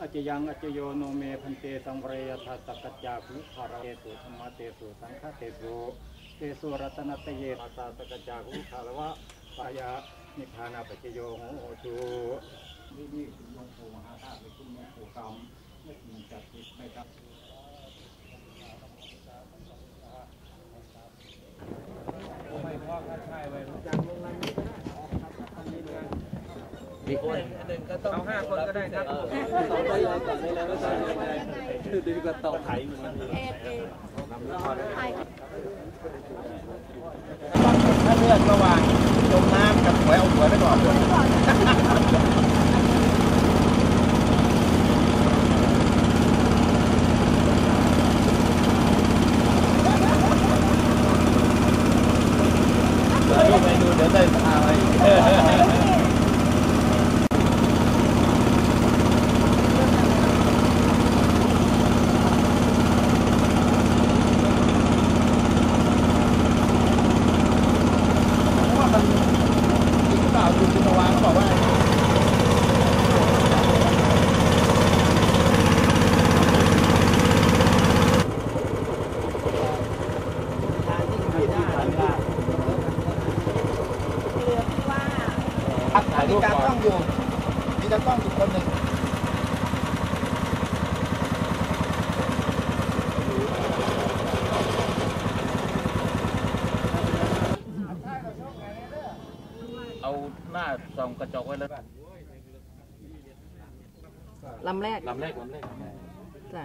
อจยังอจโยโนเมพันเตสังเรยทัสกัจจาคุภาราเตสุธรรมเตสุสังฆเตสุเตสุรัตนตเยทัสสกัจจาคุภารวะปายานิพพานาปัจโยโหตุนี่นี่คุณหลวงปู่มหาธาตุเป็นคุณหลวงปู่กรรมไม่กินจัดติดไม่ครับ ไม่พ่อก็ใช่ไว้จากโรงงานนี้ก็ได้ออกครับทางนี้เลย มีคนหนึ่งก็ต้องเอาห้าคนก็ได้ครับต่อไปเลยก่อนเลยแล้วก็ต่อเลยดีกว่าต่อไถมันถ้าเลือกระหว่างจมน้ำกับหวยเอาหัวไปก่อนเลยเดี๋ยวไปดูเดี๋ยวได้พาไปว่ามันจริงหรือเปล่าคุณจินวาเขาบอกว่า ครับถ่ายรูปก่อนมีตากล้องอยู่ มีตากล้องอยู่คนหนึ่งเอาหน้าส่องกระจกไว้เลยลำแรกลำแรกลำแรกจ้ะ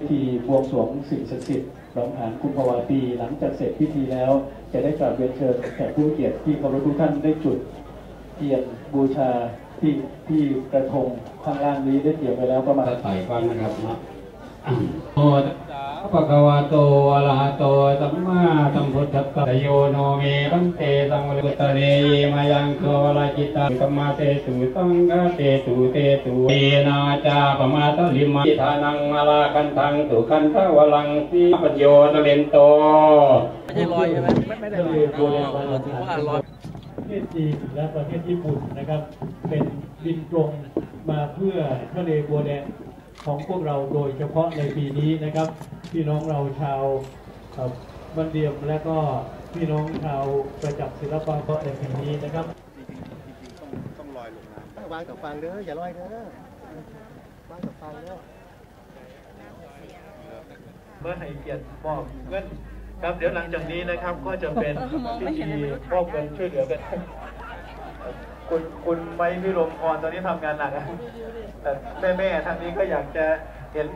พิธีบวงสรวงสิ่งศักดิ์สิทธิ์หลวงหานคุมภาวาปี หลังจากเสร็จพิธีแล้ว จะได้กราบเรียนเชิญแขกผู้เกียรติที่เคารพทุกท่านได้จุดเทียนบูชาที่ที่กระทงข้างล่างนี้ได้เตรียมไว้แล้วประมาณถ้าไต่ฟังนะครับเนาะ โมตัสสะภะวะโตอะระหะโตสัมมาสัมพุทธัสสะโยโนเมปันเตสังวริตเรยมายังโควราจิตังกัมมาเตสุสังฆเตสุเตสุเอนาจาปมาตลิมาทิธานังมาลาคันทังสุขันทวลังสีปัญโยตะเลนโตไม่ใช่ลอยใช่ไหมไม่ได้ลอยถือว่าลอยประเทศจีนและประเทศญี่ปุ่นนะครับ เป็นบินตรงมาเพื่อทะเลบัวแดง ของพวกเราโดยเฉพาะในปีนี้นะครับ พี่น้องเราชาวเอ่อบันเดียมและก็พี่น้องชาวประจักษ์ศิลปะเพราะในปีนี้นะครับวางกับฟังเด้ออย่าลอยเด้อวางกับฟังเด้อเมื่อให้เกียรติมอบเงินครับเดี๋ยวหลังจากนี้นะครับก็จะเป็นพิธีมอบเงินช่วยเหลือกัน คุณคุณไม้พิรมพรตอนนี้ทำงานหนักอะแต่แม่แม่ๆทางนี้ก็อยากจะเห็น